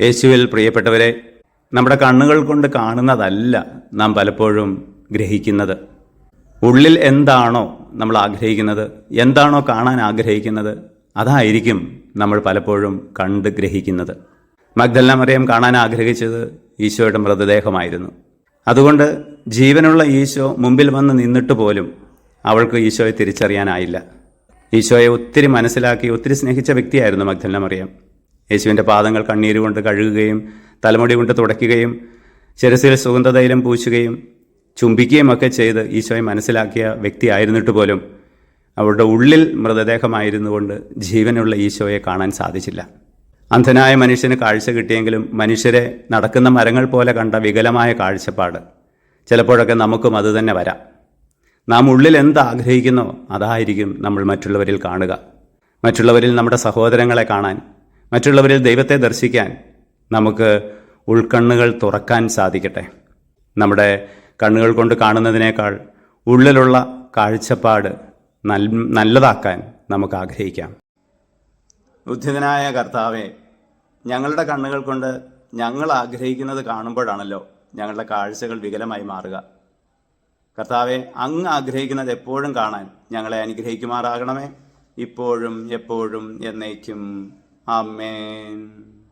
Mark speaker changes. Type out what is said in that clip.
Speaker 1: യേശുവിൽ പ്രിയപ്പെട്ടവരെ നമ്മുടെ കണ്ണുകൾ കൊണ്ട് കാണുന്നതല്ല നാം പലപ്പോഴും ഗ്രഹിക്കുന്നത്. ഉള്ളിൽ എന്താണോ നമ്മൾ ആഗ്രഹിക്കുന്നത് എന്താണോ കാണാൻ ആഗ്രഹിക്കുന്നത് അതായിരിക്കും നമ്മൾ പലപ്പോഴും കണ്ട് ഗ്രഹിക്കുന്നത്. മഗ്ദല്ല മറിയം കാണാൻ ആഗ്രഹിച്ചത് ഈശോയുടെ മൃതദേഹമായിരുന്നു. അതുകൊണ്ട് ജീവനുള്ള ഈശോ മുമ്പിൽ വന്ന് നിന്നിട്ട് പോലും അവൾക്ക് ഈശോയെ തിരിച്ചറിയാനായില്ല. ഈശോയെ ഒത്തിരി മനസ്സിലാക്കി ഒത്തിരി സ്നേഹിച്ച വ്യക്തിയായിരുന്നു മഗ്ദല്ല മറിയം. യേശുവിന്റെ പാദങ്ങൾ കണ്ണീര് കൊണ്ട് കഴുകുകയും തലമുടി കൊണ്ട് തുടയ്ക്കുകയും ശിരസിൽ സുഗന്ധതൈലം പൂശുകയും ചുംബിക്കുകയും ഒക്കെ ചെയ്ത് ഈശോയെ മനസ്സിലാക്കിയ വ്യക്തിയായിരുന്നിട്ട് പോലും അവരുടെ ഉള്ളിൽ മൃതദേഹമായിരുന്നു കൊണ്ട് ജീവനുള്ള ഈശോയെ കാണാൻ സാധിച്ചില്ല. അന്ധനായ മനുഷ്യന് കാഴ്ച കിട്ടിയെങ്കിലും മനുഷ്യരെ നടക്കുന്ന മരങ്ങൾ പോലെ കണ്ട വികലമായ കാഴ്ചപ്പാട്. ചിലപ്പോഴൊക്കെ നമുക്കും അത് തന്നെ വരാം. നാം ഉള്ളിൽ എന്ത് ആഗ്രഹിക്കുന്നോ അതായിരിക്കും നമ്മൾ മറ്റുള്ളവരിൽ കാണുക. മറ്റുള്ളവരിൽ നമ്മുടെ സഹോദരങ്ങളെ കാണാൻ മറ്റുള്ളവരിൽ ദൈവത്തെ ദർശിക്കാൻ നമുക്ക് ഉൾക്കണ്ണുകൾ തുറക്കാൻ സാധിക്കട്ടെ. നമ്മുടെ കണ്ണുകൾ കൊണ്ട് കാണുന്നതിനേക്കാൾ ഉള്ളിലുള്ള കാഴ്ചപ്പാട് നല്ലതാക്കാൻ നമുക്ക് ആഗ്രഹിക്കാം. ഉദ്ധിതനായ കർത്താവെ ഞങ്ങളുടെ കണ്ണുകൾ കൊണ്ട് ഞങ്ങൾ ആഗ്രഹിക്കുന്നത് കാണുമ്പോഴാണല്ലോ ഞങ്ങളുടെ കാഴ്ചകൾ വികലമായി മാറുക. കർത്താവെ അങ്ങ് ആഗ്രഹിക്കുന്നത് എപ്പോഴും കാണാൻ ഞങ്ങളെ അനുഗ്രഹിക്കുമാറാകണമേ. ഇപ്പോഴും എപ്പോഴും എന്നേക്കും. Amen.